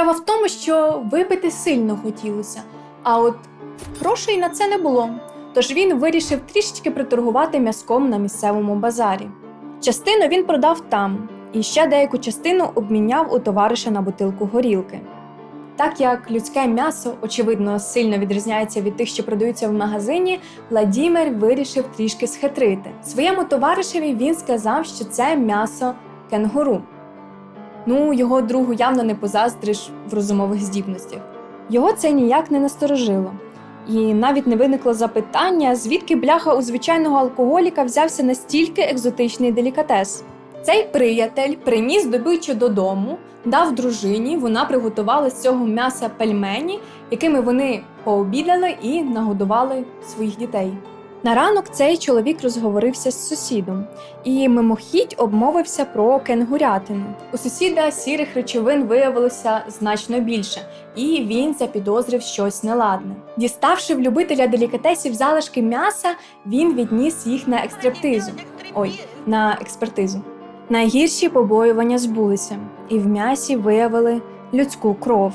Справа в тому, що випити сильно хотілося, а от грошей на це не було. Тож він вирішив трішечки приторгувати м'язком на місцевому базарі. Частину він продав там, і ще деяку частину обміняв у товариша на бутилку горілки. Так як людське м'ясо, очевидно, сильно відрізняється від тих, що продаються в магазині, Владімир вирішив трішки схитрити. Своєму товаришеві він сказав, що це м'ясо кенгуру. Ну, його другу явно не позаздриш в розумових здібностях. Його це ніяк не насторожило. І навіть не виникло запитання, звідки бляха у звичайного алкоголіка взявся настільки екзотичний делікатес. Цей приятель приніс добичу додому, дав дружині, вона приготувала з цього м'яса пельмені, якими вони пообідали і нагодували своїх дітей. На ранок цей чоловік розговорився з сусідом і мимохідь обмовився про кенгурятину. У сусіда сірих речовин виявилося значно більше, і він запідозрив щось неладне. Діставши в любителя делікатесів залишки м'яса, він відніс їх на експертизу. Ой, на експертизу. Найгірші побоювання збулися, і в м'ясі виявили людську кров.